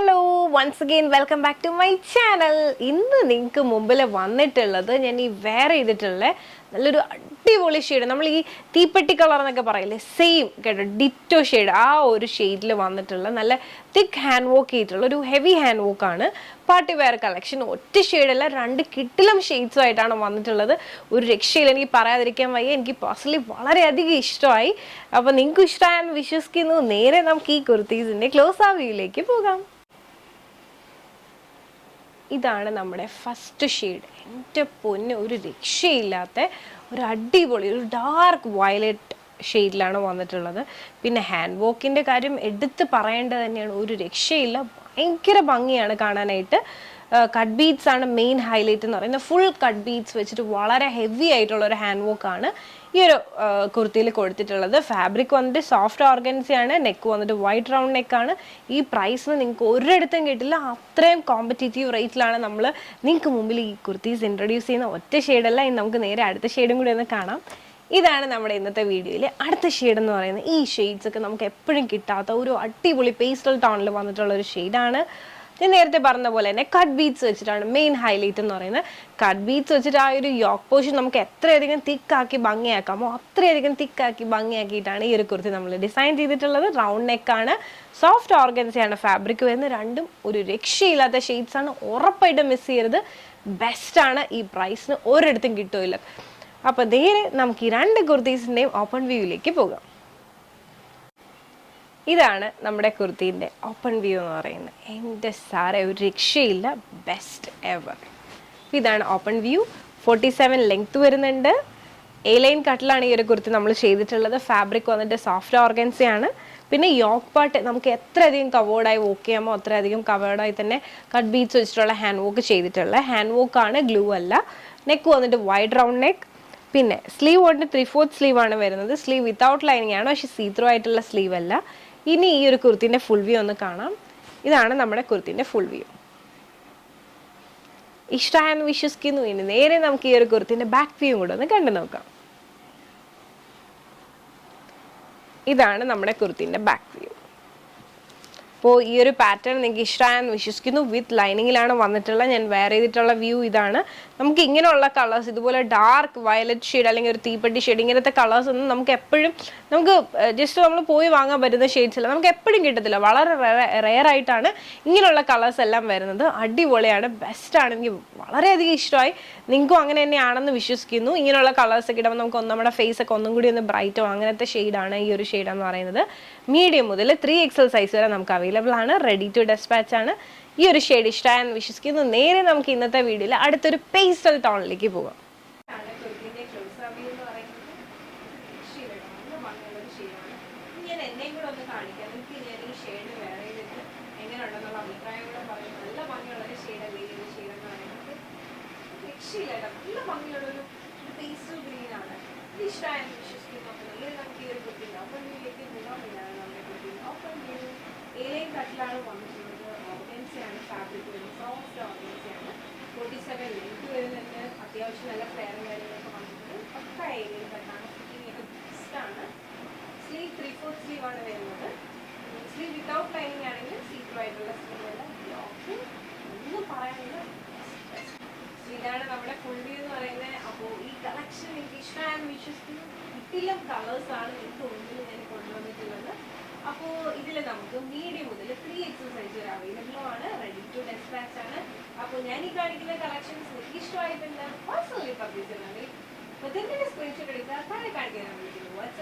Hello once again welcome back to my channel ഇന്ന് നിങ്ങൾക്ക് മുമ്പിൽ വന്നിട്ടുള്ളത് ഞാൻ ഈ വെയർ ചെയ്തിട്ടുള്ള നല്ലൊരു അടിപൊളി ഷെയ്ഡ് നമ്മൾ ഈ തീപ്പെട്ടി കളർ എന്നൊക്കെ പറയില്ലേ സെയിം കേട്ടോ ഡിറ്റോ ഷെയ്ഡ് ആ ഒരു ഷെയ്ഡിൽ വന്നിട്ടുള്ള നല്ല തിക്ക് ഹാൻഡ് വോക്ക് ചെയ്തിട്ടുള്ള ഒരു ഹെവി ഹാൻഡ് വോക്ക് ആണ് പാർട്ടി വെയർ കളക്ഷൻ ഒറ്റ ഷെയ്ഡല്ല രണ്ട് കിട്ടിലും ഷെയ്ഡ്സും ആയിട്ടാണ് വന്നിട്ടുള്ളത്. ഒരു രക്ഷയിൽ എനിക്ക് പറയാതിരിക്കാൻ വയ്യ. എനിക്ക് പേഴ്സണലി വളരെയധികം ഇഷ്ടമായി. അപ്പോൾ നിങ്ങൾക്ക് ഇഷ്ടമായെന്ന് വിശ്വസിക്കുന്നു. നേരെ നമുക്ക് ഈ കുർത്തീസിന്റെ ക്ലോസ് ആ വ്യൂയിലേക്ക് പോകാം. ഇതാണ് നമ്മുടെ ഫസ്റ്റ് ഷെയ്ഡ് എന്റെ പൊന്ന് ഒരു രക്ഷയില്ലാത്ത ഒരു അടിപൊളി ഒരു ഡാർക്ക് വയലറ്റ് ഷെയ്ഡിലാണ് വന്നിട്ടുള്ളത്. പിന്നെ ഹാൻഡ് വോക്കിന്റെ കാര്യം എടുത്ത് പറയേണ്ടത് തന്നെയാണ്. ഒരു രക്ഷയില്ല ഭയങ്കര ഭംഗിയാണ് കാണാനായിട്ട്. കട്ട് ബീറ്റ്സ് ആണ് മെയിൻ ഹൈലൈറ്റ് എന്ന് പറയുന്നത്. ഫുൾ കട്ട് ബീറ്റ്സ് വെച്ചിട്ട് വളരെ ഹെവി ആയിട്ടുള്ള ഒരു ഹാൻഡ് വർക്ക് ആണ് ഈ ഒരു കുർത്തിയിൽ കൊടുത്തിട്ടുള്ളത്. ഫാബ്രിക് വന്നിട്ട് സോഫ്റ്റ് ഓർഗൻസി ആണ് നെക്ക് വന്നിട്ട് വൈറ്റ് റൗണ്ട് നെക്കാണ് ഈ പ്രൈസിന് നിങ്ങൾക്ക് ഒരിടത്തും കിട്ടില്ല. അത്രയും കോമ്പറ്റേറ്റീവ് റേറ്റിലാണ് നമ്മൾ നിങ്ങൾക്ക് മുമ്പിൽ ഈ കുർത്തീസ് ഇൻട്രൊഡ്യൂസ് ചെയ്യുന്ന ഒറ്റ ഷെയ്ഡല്ല ഇനി നമുക്ക് നേരെ അടുത്ത ഷെയ്ഡും കൂടി ഒന്ന് കാണാം. ഇതാണ് നമ്മുടെ ഇന്നത്തെ വീഡിയോയിൽ അടുത്ത ഷെയ്ഡ് എന്ന് പറയുന്നത്. ഈ ഷെയ്ഡ്സ് ഒക്കെ നമുക്ക് എപ്പോഴും കിട്ടാത്ത ഒരു അടിപൊളി പേസ്റ്റൽ ടോണിൽ വന്നിട്ടുള്ള ഒരു ഷെയ്ഡാണ് ഞാൻ നേരത്തെ പറഞ്ഞ പോലെ തന്നെ കട്ട് ബീറ്റ്സ് വെച്ചിട്ടാണ് മെയിൻ ഹൈലൈറ്റ് എന്ന് പറയുന്നത്. കട്ട് ബീറ്റ്സ് വെച്ചിട്ട് ആ ഒരു യോക്ക് പോഷൻ നമുക്ക് എത്രയധികം തിക്കാക്കി ഭംഗിയാക്കാമോ അത്രയധികം തിക്കാക്കി ഭംഗിയാക്കിയിട്ടാണ് ഈ ഒരു കുർത്തി നമ്മൾ ഡിസൈൻ ചെയ്തിട്ടുള്ളത്. റൗണ്ട് നെക്കാണ് സോഫ്റ്റ് ഓർഗൻസിയാണ് ഫാബ്രിക് വരുന്നത്. രണ്ടും ഒരു രക്ഷയില്ലാത്ത ഷെയ്ഡ്സ് ആണ്. ഉറപ്പായിട്ടും മിസ് ചെയ്യരുത്. ബെസ്റ്റാണ് ഈ പ്രൈസിന് ഒരിടത്തും കിട്ടുമില്ല അപ്പോൾ നേരെ നമുക്ക് ഈ രണ്ട് കുർത്തീസിന്റെയും ഓപ്പൺ വ്യൂയിലേക്ക് പോകാം. ഇതാണ് നമ്മുടെ കുർത്തീന്റെ ഓപ്പൺ വ്യൂ എന്ന് പറയുന്നത്. എന്റെ സാറേ ഒരു രക്ഷയില്ല. ബെസ്റ്റ് എവർ ഇതാണ് open view forty seven length വരുന്നുണ്ട്. എ ലൈൻ കട്ടിലാണ് ഈ ഒരു കുർത്തി നമ്മൾ ചെയ്തിട്ടുള്ളത്. ഫാബ്രിക് വന്നിട്ട് സോഫ്റ്റ് ഓർഗൻസിയാണ് പിന്നെ യോക്ക് പാട്ട് നമുക്ക് എത്ര എത്രയധികം കവേർഡായി വോക്ക് ചെയ്യാമോ അത്രയധികം കവേർഡായി തന്നെ കട്ട് ബീറ്റ്സ് വെച്ചിട്ടുള്ള ഹാൻഡ് വോക്ക് ചെയ്തിട്ടുള്ള ഹാൻഡ് വോക്ക് ആണ്. ഗ്ലൂ അല്ല. നെക്ക് വന്നിട്ട് വൈഡ് റൗണ്ട് നെക്ക് പിന്നെ സ്ലീവ് വന്നിട്ട് ത്രീ ഫോർത്ത് സ്ലീവ് ആണ് വരുന്നത്. സ്ലീവ് വിത്തൗട്ട് ലൈനിങ് ആണ്. പക്ഷേ സീത്രോ ആയിട്ടുള്ള സ്ലീവ് അല്ല. ഇനി ഈ ഒരു കുർത്തിന്റെ ഫുൾ വ്യൂ ഒന്ന് കാണാം. ഇതാണ് നമ്മുടെ കുർത്തിന്റെ ഫുൾ വ്യൂ ഇഷ്ടമായെന്ന് വിശ്വസിക്കുന്നു. ഇനി നേരെ നമുക്ക് ഈ ഒരു കുർത്തിന്റെ ബാക്ക് വ്യൂ കൂടെ ഒന്ന് കണ്ടു നോക്കാം. ഇതാണ് നമ്മുടെ കുർത്തിന്റെ ബാക്ക് വ്യൂ അപ്പോൾ ഈ ഒരു പാറ്റേൺ നിങ്ങൾക്ക് ഇഷ്ടമായെന്ന് വിശ്വസിക്കുന്നു. വിത്ത് ലൈനിങ്ങിലാണ് വന്നിട്ടുള്ള ഞാൻ വെയർ ചെയ്തിട്ടുള്ള വ്യൂ ഇതാണ്. നമുക്ക് ഇങ്ങനെയുള്ള കളേഴ്സ് ഇതുപോലെ ഡാർക്ക് വയലറ്റ് ഷെയ്ഡ് അല്ലെങ്കിൽ ഒരു തീപ്പെട്ടി ഷെയ്ഡ് ഇങ്ങനത്തെ കളേഴ്സ് ഒന്നും നമുക്ക് എപ്പോഴും നമുക്ക് ജസ്റ്റ് നമ്മൾ പോയി വാങ്ങാൻ പറ്റുന്ന ഷെയ്ഡ്സ് അല്ല. നമുക്ക് എപ്പോഴും കിട്ടത്തില്ല. വളരെ റെയർ ആയിട്ടാണ് ഇങ്ങനെയുള്ള കളേഴ്സ് എല്ലാം വരുന്നത്. അടിപൊളിയാണ്. ബെസ്റ്റാണ് എനിക്ക് വളരെയധികം ഇഷ്ടമായി. നിങ്ങൾക്കും അങ്ങനെ തന്നെയാണെന്ന് വിശ്വസിക്കുന്നു. ഇങ്ങനെയുള്ള കളേഴ്സ് ഒക്കെ ഇടുമ്പോൾ നമുക്ക് നമ്മുടെ ഫേസ് ഒക്കെ ഒന്നും കൂടി ഒന്ന് ബ്രൈറ്റോ അങ്ങനത്തെ ഷെയ്ഡാണ് ഈ ഒരു ഷെയ്ഡ് എന്ന് പറയുന്നത്. മീഡിയം മുതൽ ത്രീ എക്സൽ സൈസ് വരെ നമുക്ക് അവൈലബിൾ ആണ് റെഡി ടു ഡെസ്പാച്ച് ആണ്. ഈ ഒരു ഷെയ്ഡ് ഇഷ്ടമായെന്ന് വിശ്വസിക്കുന്നു. നേരെ നമുക്ക് ഇന്നത്തെ വീഡിയോയിൽ അടുത്തൊരു പേസ്റ്റൽ ടോണിലേക്ക് പോകാം. രക്ഷയില്ല നല്ല ഭംഗിയുള്ള ഒരു പേസ്റ്റൽ ഇഷ്ടമായെന്ന് വിശ്വസിക്കുന്നു. അപ്പോൾ നേരെ നമുക്ക് ഈ ഒരു കുട്ടിന്റെ ഓപ്പൺ വ്യൂയിലേക്ക് പോകാൻ ഇതാണ് നമ്മുടെ കുട്ടിന്റെ ഓപ്പൺ വ്യൂ കട്ടിലാണ് വന്നിട്ടുള്ളത്. ഓർഗൻസിയാണ് ഫാബ്രിക് വരുന്നത് സോഫ്റ്റ് ഓർഗൻസിയാണ് ഫോർട്ടി സെവൻ ലെങ്ത് വരുന്നുണ്ട് അത്യാവശ്യം നല്ല ഫ്ലെയറും കാര്യങ്ങളൊക്കെ വന്നിട്ടുണ്ട്. പക്ക ഏരിയയിൽ കട്ടാണ് ഫിറ്റിംഗ് ബെസ്റ്റാണ് സ്ലീവ് ത്രീ ഫോർ സ്ലീവ് ആണ് വരുന്നത്. സ്ലീവ് വിത്തൗട്ട് ലൈനിങ് ആണെങ്കിൽ സീറ്റർ ആയിട്ടുള്ള സ്ലീവ് അല്ല. ബ്ലോക്ക് ഒന്നും പറയാനില്ല. ഇതാണ് നമ്മുടെ ഫുൾ എന്ന് പറയുന്നത് അപ്പോൾ ഈ കളക്ഷൻ എനിക്ക് ഇഷ്ടമായെന്ന് വിശ്വസിക്കുന്നു. കിട്ടില്ല. കളേഴ്സ് ആണ് എനിക്ക് ഉള്ളിൽ ഞാൻ കൊണ്ടുവന്നിട്ടുള്ളത്. അപ്പോൾ ഇതിൽ നമുക്ക് മീഡിയം മുതൽ ത്രീ എക്സസൈസ് വരെ അവൈലബിൾ ആണ്. റെഡി ടു ഡെസ്പാച്ച് ആണ്. അപ്പോൾ ഞാൻ ഈ കാണിക്കുന്ന കളക്ഷൻസ് നിങ്ങൾക്ക് ഇഷ്ടമായിട്ടുണ്ട്. പേഴ്സണലി പർച്ചേസ് ചെയ്യണമെങ്കിൽ അപ്പോൾ ഇതിന്റെ സ്ക്രീൻഷോട്ട് എടുക്കുക താഴെ കാണിക്കാൻ വിളിക്കുന്നു. ചെയ്യുക